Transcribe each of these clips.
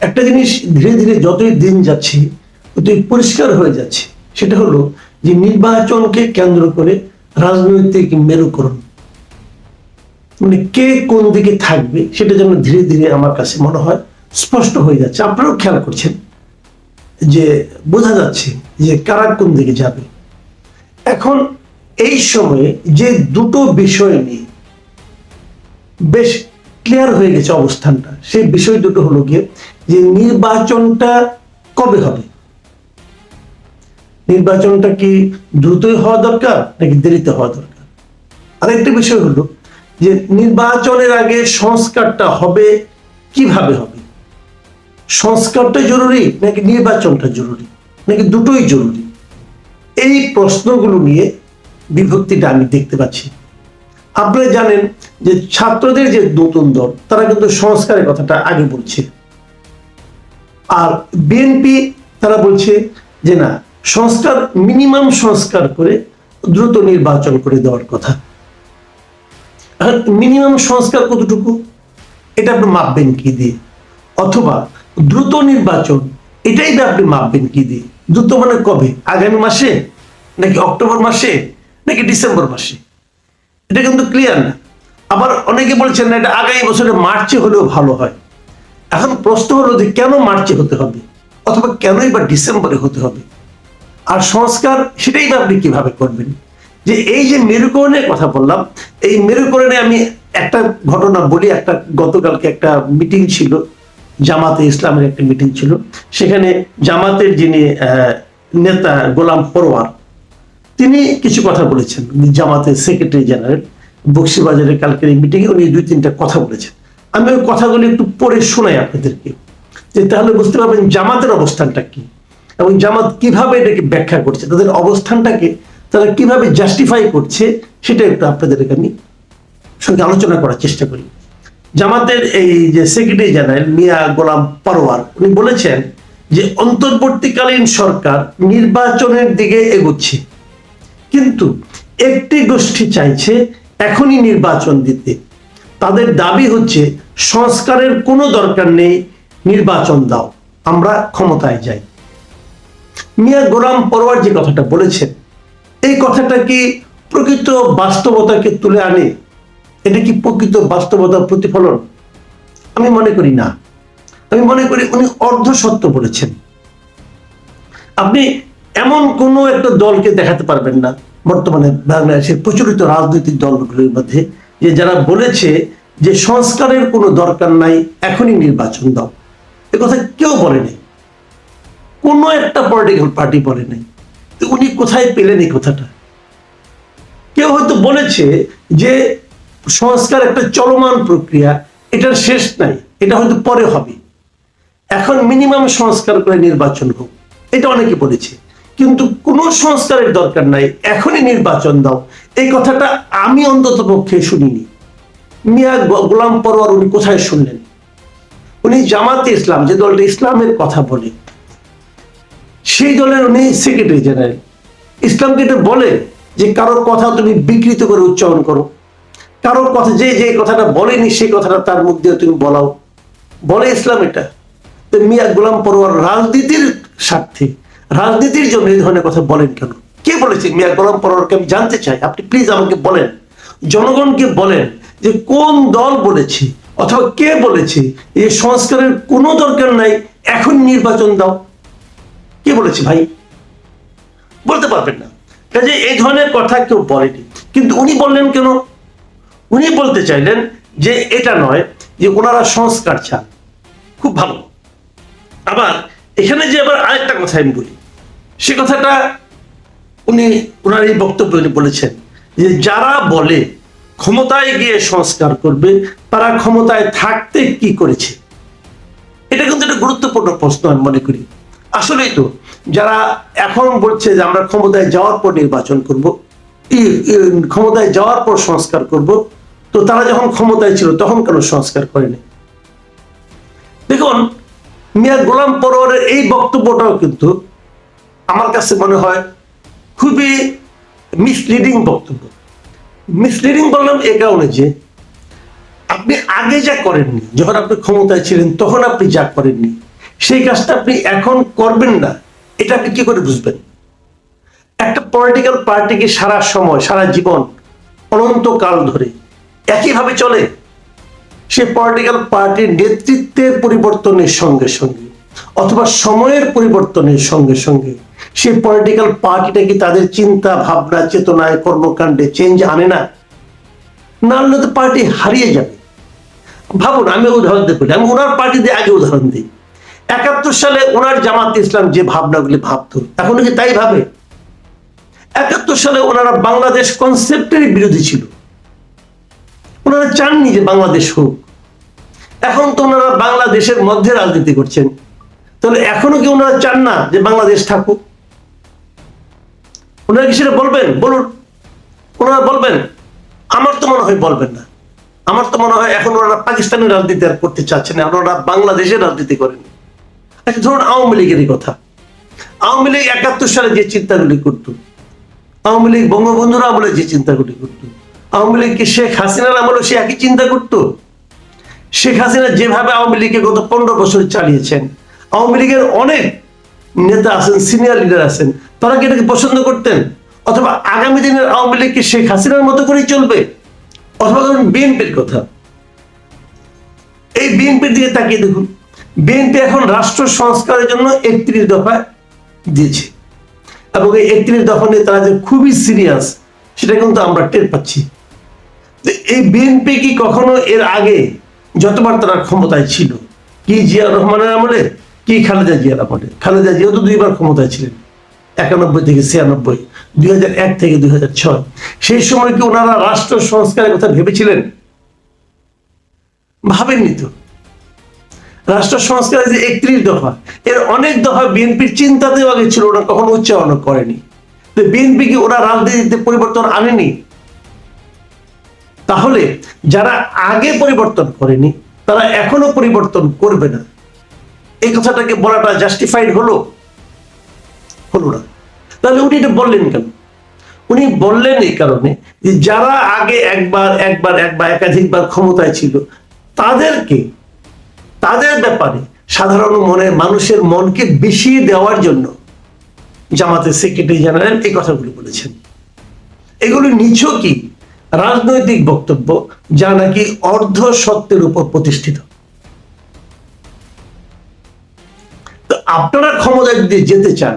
একটা জিনিস ধীরে ধীরে যতই দিন যাচ্ছে, ততই পরিষ্কার হয়ে যাচ্ছে। সেটা হলো যে নির্বাচনকে কেন্দ্র করে রাজনৈতিক মেরুকরণ। মানে কে কোন দিকে থাকবে, সেটা যেন ধীরে ধীরে আমার কাছে মনে হয় স্পষ্ট হয়ে যাচ্ছে। আপনারাও খেয়াল করছেন যে বোঝা যাচ্ছে যে কারা কোন দিকে যাবে। এখন এই সময়ে যে দুটো বিষয় নিয়ে বেশ ক্লিয়ার হয়ে গেছে অবস্থানটা। সেই বিষয় দুটো হলো গিয়ে যে নির্বাচনটা কবে হবে? নির্বাচনটা কি দ্রুতই হওয়া দরকার নাকি দেরিতে হওয়া দরকার? আরেকটা বিষয় হলো যে নির্বাচনের আগে সংস্কারটা হবে কীভাবে হবে? সংস্কারটা জরুরি নাকি নির্বাচনটা জরুরি নাকি দুটোই জরুরি? এই প্রশ্নগুলো নিয়ে বিভক্তিটা আমি দেখতে পাচ্ছি। আপনারা জানেন যে ছাত্রদের যে নতুন দল, তারা কিন্তু সংস্কারের কথাটা আগে বলছে। আর বিএনপি তারা বলছে যে না, সংস্কার মিনিমাম সংস্কার করে দ্রুত নির্বাচন করে দেওয়ার কথা। মিনিমাম সংস্কার কতটুকু? এটা আপনি মাপবেন কি দিয়ে? অথবা দ্রুত নির্বাচন, এটাই বা আপনি মাপবেন কি দিয়ে? দ্রুত মানে কবে? আগামী মাসে? নাকি অক্টোবর মাসে? নাকি ডিসেম্বর মাসে? এটা কিন্তু ক্লিয়ার না। আবার অনেকে বলছেন না, এটা আগামী বছরে মার্চে হলেও ভালো হয়। এখন প্রশ্ন হলো যে কেন মার্চে হতে হবে? অথবা কেনই বা ডিসেম্বরে হতে হবে? আর সংস্কার, সেটাই বা আপনি কীভাবে করবেন? যে এই যে মেরুকরণের কথা বললাম, এই মেরুকরণে আমি একটা ঘটনা বলি, একটা গতকালকে একটা মিটিং ছিল, জামাতে ইসলামের একটা মিটিং ছিল। সেখানে জামাতের যিনি নেতা গোলাম পরোয়ার তিনি কিছু কথা বলেছেন, জামাতের সেক্রেটারি জেনারেল। বক্সিবাজারের কালকের এই মিটিংয়ে উনি দুই তিনটা কথা বলেছেন। আমি ওই কথাগুলি একটু পড়ে শোনাই আপনাদেরকে, যে তাহলে বুঝতে পারবেন জামাতের অবস্থানটা কি এবং জামাত কীভাবে এটাকে ব্যাখ্যা করছে, তাদের অবস্থানটাকে তারা কীভাবে জাস্টিফাই করছে, সেটা একটু আপনাদেরকে আমি সঙ্গে আলোচনা করার চেষ্টা করি। জামাতের এই যে সেক্রেটারি জেনারেল মিয়া গোলাম পরোয়ার, উনি বলেছেন যে অন্তর্বর্তীকালীন সরকার নির্বাচনের দিকে এগোচ্ছে। কিন্তু একটি গোষ্ঠী চাইছে এখনই নির্বাচন দিতে। তাদের দাবি হচ্ছে, সংস্কারের কোনো দরকার নেই, নির্বাচন দাও, আমরা ক্ষমতায় যাই। মিয়া গোলাম পরোয়ার যে কথাটা বলেছেন, এই কথাটা কি প্রকৃত বাস্তবতাকে তুলে আনে? এটা কি প্রকৃত বাস্তবতার প্রতিফলন? আমি মনে করি না। আমি মনে করি উনি অর্ধ সত্য বলেছেন। আপনি এমন কোন একটা দলকে দেখাতে পারবেন না। বর্তমানে বাংলাদেশের প্রচলিত রাজনৈতিক দলগুলোর মধ্যে যে যারা বলেছে যে সংস্কারের কোনো দরকার নাই, এখনই নির্বাচন দাও। এ কথা কেউ বলেনি কোনো একটা পলিটিক্যাল পার্টি বলে নাই। উনি কোথায় পেলেন এই কথাটা? কেউ হয়তো বলেছে যে সংস্কার একটা চলমান প্রক্রিয়া, এটার শেষ নাই, এটা হয়তো পরে হবে। এখন মিনিমাম সংস্কার করে নির্বাচন হোক, এটা অনেকে বলেছে। কিন্তু কোনো সংস্কারের দরকার নাই। এখনই নির্বাচন দাও। এই কথাটা আমি অন্তত পক্ষে শুনিনি। মিয়া গোলাম পরোয়ার উনি কোথায় শুনলেন? উনি জামাতে ইসলাম, যে দলটা ইসলামের কথা বলে। সেই দলের উনি সেক্রেটারি জেনারেল ইসলামকে এটা বলে? যে কারোর কথা তুমি বিকৃত করে উচ্চারণ করো। কারোর কথা যে যে কথাটা বলেনি, সেই কথাটা তার মুখ দিয়ে তুমি বলাও। বলে ইসলাম এটা। মিয়া গোলাম পরোয়ার রাজনীতির স্বার্থে রাজনীতির জন্য এই ধরনের কথা বলেন কেন? কে বলেছে? মিয়া গোলাম পরোয়ারকে আমি জানতে চাই। আপনি প্লিজ আমাকে বলেন। জনগণকে বলেন যে কোন দল বলেছে অথবা কে বলেছে এই সংস্কারের কোনো দরকার নাই, এখন নির্বাচন দাও। কে বলেছে ভাই? বলতে পারবেন না। কাজে এই ধরনের কথা কেউ বলেনি। কিন্তু উনি বললেন কেন? উনি বলতে চাইলেন যে এটা নয় যে ওনারা সংস্কার চান। খুব ভালো। আবার এখানে যে আবার আরেকটা কথা আমি বলি। সে কথাটা উনি ওনার এই বক্তব্য উনি বলেছেন যে যারা বলে ক্ষমতায় গিয়ে সংস্কার করবে, তারা ক্ষমতায় থাকতে কি করেছে? এটা কিন্তু একটা গুরুত্বপূর্ণ প্রশ্ন আমি মনে করি। আসলেই তো, যারা এখন বলছে যে আমরা ক্ষমতায় যাওয়ার পর নির্বাচন করব ক্ষমতায় যাওয়ার পর সংস্কার করব, তো তারা যখন ক্ষমতায় ছিল তখন কেন সংস্কার করেনি? দেখুন, মিয়া গোলাম পরোয়ারের এই বক্তব্যটাও কিন্তু আমার কাছে মনে হয় খুবই মিসলিডিং বক্তব্য। মিসলিডিং বললাম এ কারণে যে, আপনি আগে যা করেননি, যখন আপনি ক্ষমতায় ছিলেন, তখন আপনি যা করেননি, সেই কাজটা আপনি এখন করবেন না, এটা আপনি কি করে বুঝবেন? একটা পলিটিক্যাল পার্টিকে সারা সময়, সারা জীবন, অনন্তকাল ধরে একইভাবে চলে। সে পলিটিক্যাল পার্টির নেতৃত্বের পরিবর্তনের সঙ্গে সঙ্গে, অথবা সময়ের পরিবর্তনের সঙ্গে সঙ্গে সেই পলিটিক্যাল পার্টিটা কি তাদের চিন্তা, ভাবনা, চেতনায়, কর্মকাণ্ডে চেঞ্জ আনে না? না তো পার্টি হারিয়ে যাবে। ভাবুন, আমি উদাহরণ বলি। আমি ওনার পার্টি দিয়ে আগে উদাহরণ দিই। একাত্তর সালে ওনার জামাত ইসলাম যে ভাবনাগুলি ভাবতো, এখন কি তাই ভাবে? একাত্তর সালে ওনারা বাংলাদেশ কনসেপ্টের বিরোধী ছিল। ওনারা চাননি যে বাংলাদেশ হোক। এখন তো ওনারা বাংলাদেশের মধ্যে রাজনীতি করছেন। তাহলে এখনও কি ওনারা চান না যে বাংলাদেশ থাকুক? ওনারা কি সেটা বলবেন? বলুন। ওনারা বলবেন। আমার তো মনে হয় বলবেন না। আমার তো মনে হয় এখন ওনারা পাকিস্তানের রাজনীতি আর করতে চাচ্ছেন না। ওনারা বাংলাদেশের রাজনীতি করেন। আচ্ছা ধরুন আওয়ামী লীগেরই কথা। আওয়ামী লীগ একাত্তর সালে যে চিন্তাগুলি করত, আওয়ামী লীগ বঙ্গবন্ধুর আমলে যে চিন্তাগুলি করত, আওয়ামী লীগ কি শেখ হাসিনার আমলে সে একই চিন্তা করত? শেখ হাসিনা যেভাবে আওয়ামী লীগকে গত পনেরো বছর চালিয়েছেন, আওয়ামী লীগের অনেক নেতা আছেন সিনিয়র লিডার আছেন, তারা কি এটাকে পছন্দ করতেন? অথবা আগামী দিনের আওয়ামী লীগ কি শেখ হাসিনার মতো করেই চলবে? অথবা ধরুন বিএনপির কথা। এই বিএনপির দিকে তাকিয়ে দেখুন। বিএনপি এখন রাষ্ট্র সংস্কারের জন্য একত্রিশ দফা দিয়েছে। এবং এই একত্রিশ দফা নিয়ে তারা যে খুবই সিরিয়াস সেটা কিন্তু আমরা টের পাচ্ছি। এই বিএনপি কি কখনো এর আগে যতবার তারা ক্ষমতায় ছিল? কি জিয়া রহমানের আমলে? কি খালেদা জিয়ার আমলে খালেদা জিয়া তো দুইবার ক্ষমতায় ছিলেন, একানব্বই থেকে ছিয়ানব্বই, দুই এক থেকে দুই হাজার ছয়। সেই সময় কি ওনারা রাষ্ট্র সংস্কারের কথা ভেবেছিলেন? ভাবেননি তো। রাষ্ট্র সংস্কারের যে একত্রিশ দফা, এর অনেক দফা বিএনপির চিন্তাতেও আগে ছিল, ওরা কখনো উচ্চারণ করেনি। তো বিএনপি কি ওরা রাজনীতিতে পরিবর্তন আনেনি? তাহলে যারা আগে পরিবর্তন করেনি, তারা এখনও পরিবর্তন করবে না। এই কথাটাকে বলাটা জাস্টিফাইড হলো? হলো না। তাহলে উনি এটা বললেন কেন? উনি বললেন এই কারণে যে যারা আগে একবার একবার একবার, একাধিকবার ক্ষমতায় ছিল, তাদেরকে, তাদের ব্যাপারে সাধারণ মনে মানুষের মনকে বিষিয়ে দেওয়ার জন্য জামাতের সেক্রেটারি জেনারেল এই কথাগুলো বলেছেন। এগুলো নিছকই রাজনৈতিক বক্তব্য, যা নাকি অর্ধ সত্যের উপর প্রতিষ্ঠিত। তো আপনারা ক্ষমতায় যদি যেতে চান,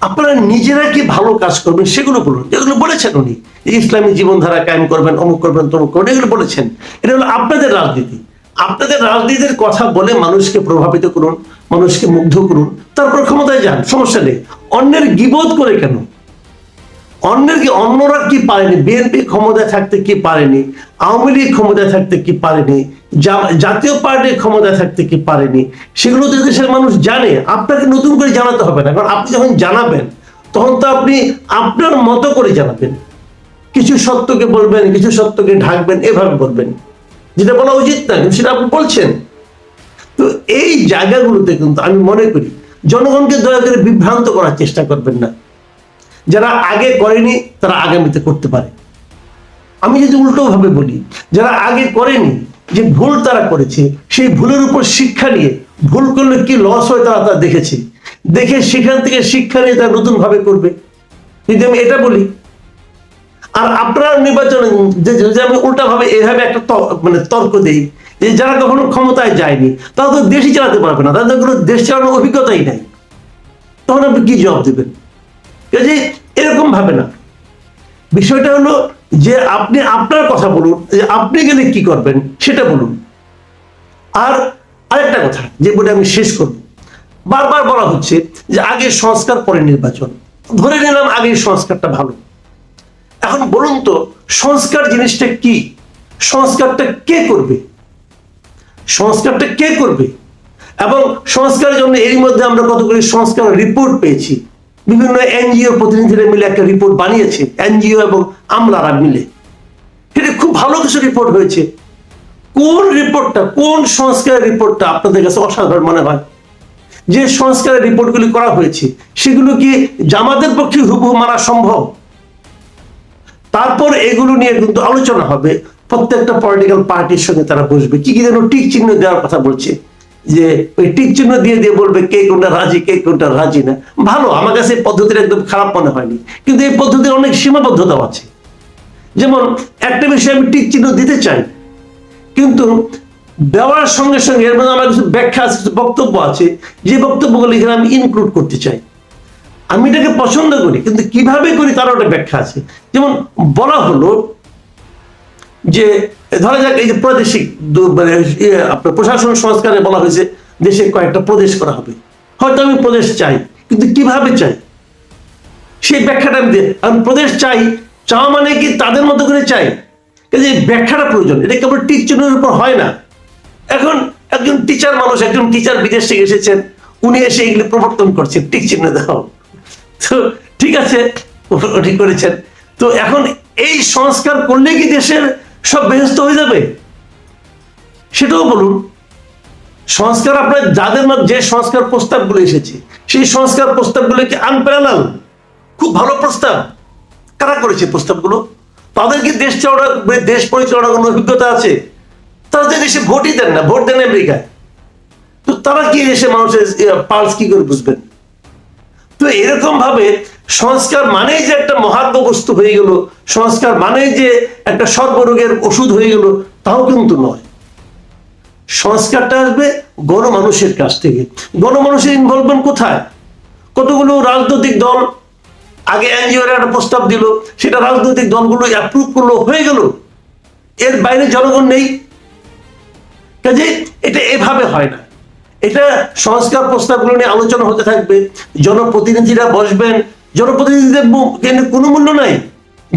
আপনারা নিজেরা কি ভালো কাজ করবেন সেগুলো বলুন। যেগুলো বলেছেন উনি ইসলামী জীবনধারা কায়েম করবেন, অমুক করবেন, তমুক করবেন, এগুলো বলেছেন। এটা হলো আপনাদের রাজনীতি। আপনাদের রাজনীতির কথা বলে মানুষকে প্রভাবিত করুন, মানুষকে মুগ্ধ করুন, তারপর ক্ষমতায় যান, সমস্যা নেই। অন্যের গিবোধ করে কেন? অন্যের কি, অন্যরা কি পারেনি? বিএনপি ক্ষমতায় থাকতে কি পারেনি? আওয়ামী লীগ ক্ষমতায় থাকতে কি পারেনি? জাতীয় পার্টির ক্ষমতায় থাকতে কি পারেনি, সেগুলো তো দেশের মানুষ জানে। আপনাকে নতুন করে জানাতে হবে না, কারণ আপনি যখন জানাবেন, তখন তো আপনি আপনার মতো করে জানাবেন। কিছু সত্যকে বলবেন, কিছু সত্যকে ঢাকবেন, এভাবে বলবেন। যেটা বলা উচিত না, কিন্তু সেটা আপনি বলছেন। তো এই জায়গাগুলোতে কিন্তু আমি মনে করি, জনগণকে দয়া করে বিভ্রান্ত করার চেষ্টা করবেন না। যারা আগে করেনি, তারা আগামীতে করতে পারে। আমি যদি উল্টো ভাবে বলি, যারা আগে করেনি যে ভুল তারা করেছে, সেই ভুলের উপর শিক্ষা নিয়ে, ভুল করলে কি লস হয় তারা তা দেখেছে। দেখে সেখান থেকে শিক্ষা নিয়ে তারা নতুন ভাবে করবে। যদি আমি এটা বলি, আর আপনার নির্বাচনে যে আমি উল্টা ভাবে এভাবে একটা মানে তর্ক দেই, যে যারা কখনো ক্ষমতায় যায়নি, তারা তো দেশই চালাতে পারবে না, তাদের কোনো দেশ চালানোর অভিজ্ঞতাই নাই। তখন আপনি কি জবাব দেবেন? এরকম ভাবে না। বিষয়টা হলো যে আপনি আপনার কথা বলুন, যে আপনি গেলে কি করবেন সেটা বলুন। আর আরেকটা কথা, যে বলে আমি শেষ করব। বারবার বলা হচ্ছে যে আগে সংস্কার, পরে নির্বাচন। ধরে নিলাম আগে সংস্কারটা ভালো। এখন বলুন তো, সংস্কার জিনিসটা কি? সংস্কারটা কে করবে? সংস্কারটা কে করবে? এবং সংস্কারের জন্য এর মধ্যে আমরা কতগুলি সংস্কার রিপোর্ট পেয়েছি। বিভিন্ন এনজিও প্রতিনিধিরা মিলে একটা রিপোর্ট বানিয়েছে, এনজিও এবং আমলারা মিলে। এটা খুব ভালো কিছু রিপোর্ট হয়েছে। কোন রিপোর্টটা কোন সংস্কারের রিপোর্টটা আপনাদের কাছে অসাধারণ মনে হয়? যে সংস্কারের রিপোর্টগুলি করা হয়েছে, সেগুলো কি জামাতের পক্ষে হুবহু মারা সম্ভব? তারপর এগুলো নিয়ে কিন্তু আলোচনা হবে। প্রত্যেকটা পলিটিক্যাল পার্টির সঙ্গে তারা বসবে। কি কি যেন টিক চিহ্ন দেওয়ার কথা বলছে। যে ওই টিক চিহ্ন দিয়ে দিয়ে বলবে কে কোনটা রাজি, কে কোনটা রাজি না। ভালো, আমার কাছে এই পদ্ধতির একদম খারাপ মনে হয়নি। কিন্তু এই পদ্ধতির অনেক সীমাবদ্ধতাও আছে। যেমন, একটা বিষয়ে আমি টিক চিহ্ন দিতে চাই, কিন্তু দেওয়ার সঙ্গে সঙ্গে এর মধ্যে আমার কিছু ব্যাখ্যা আছে, কিছু বক্তব্য আছে, যে বক্তব্যগুলো এখানে আমি ইনক্লুড করতে চাই। আমি এটাকে পছন্দ করি, কিন্তু কীভাবে করি তারও একটা ব্যাখ্যা আছে। যেমন, বলা হলো যে ধরা যাক এই যে প্রাদেশিক মানে ইয়ে, আপনার প্রশাসন সংস্কারে বলা হয়েছে দেশে কয়েকটা প্রদেশ করা হবে। হয়তো আমি প্রদেশ চাই কিন্তু কীভাবে চাই? সেই ব্যাখ্যাটা আমি আমি প্রদেশ চাই চাওয়া মানে কি তাদের মতো করে চাই? এই ব্যাখ্যাটা প্রয়োজন এটা কেবল টিক চিহ্নের উপর হয় না। এখন একজন টিচার মানুষ একজন টিচার বিদেশ থেকে এসেছেন উনি এসে এগুলি প্রবর্তন করছেন টিক চিহ্ন দাও তো ঠিক আছে ঠিক করেছেন। তো এখন এই সংস্কার করলে কি দেশের সব ব্যস্ত হয়ে যাবে। সেটাও বলুন। সংস্কার আপনার যাদের মধ্যে যে সংস্কার প্রস্তাবগুলো এসেছে, সেই সংস্কার প্রস্তাবগুলো কি আনপ্যারালাল খুব ভালো প্রস্তাব। কারা করেছে প্রস্তাবগুলো? তাদের কি দেশ চাওয়া দেশ পরিচালনা কোনো অভিজ্ঞতা আছে? তারা দেশে ভোটই দেন না, ভোট দেন আমেরিকায়। তো তারা কি দেশে মানুষের পালস কি করে বুঝবেন? তো এরকম ভাবে সংস্কার মানেই যে একটা মহাত্ম বস্তু হয়ে গেল, সংস্কার মানেই যে একটা সর্বরোগের ওষুধ হয়ে গেল, তাও কিন্তু নয়। সংস্কারটা আসবে গণমানুষের কাছ থেকে। গণমানুষের ইনভলভমেন্ট কোথায়? কতগুলো রাজনৈতিক দল আগে এনজিওর একটা প্রস্তাব দিল, সেটা রাজনৈতিক দলগুলো অ্যাপ্রুভ করল, হয়ে গেল। এর বাইরে জনগণ নেই। কাজে এটা এভাবে হয় না। এটা সংস্কার প্রস্তাবগুলো নিয়ে আলোচনা হতে থাকবে। জনপ্রতিনিধিরা বসবেন জনপ্রতিনিধিদের কোনো মূল্য নাই।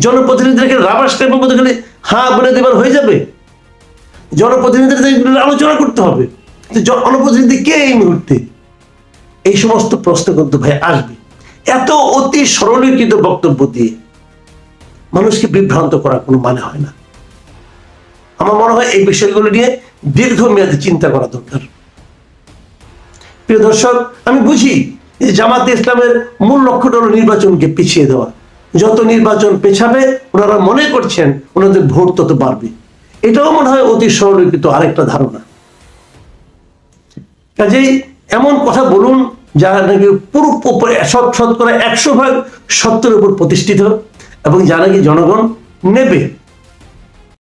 জনপ্রতিনিধিদেরকে রাবার স্টেপের মধ্যে খালি হ্যাঁ বলে দেবার হয়ে যাবে। জনপ্রতিনিধিদের আলোচনা করতে হবে। জনপ্রতিনিধি কে এই মুহূর্তে? এই সমস্ত প্রশ্ন কিন্তু ভাই আসবে। এত অতি সরলীকৃত বক্তব্য দিয়ে মানুষকে বিভ্রান্ত করার কোনো মানে হয় না। আমার মনে হয় এই বিষয়গুলো নিয়ে দীর্ঘমেয়াদী চিন্তা করা দরকার। প্রিয় দর্শক, আমি বুঝি যে জামাতে ইসলামের মূল লক্ষ্যটা হলো নির্বাচনকে পিছিয়ে দেওয়া। যত নির্বাচন পেছাবে, ওনারা মনে করছেন ওনাদের ভোট তত বাড়বে। এটাও মনে হয় অতি সরলীকৃত আরেকটা ধারণা। কাজেই এমন কথা বলুন, যা নাকি পুরো শতকরা একশো ভাগ সত্যের উপর প্রতিষ্ঠিত এবং যা নাকি জনগণ নেবে।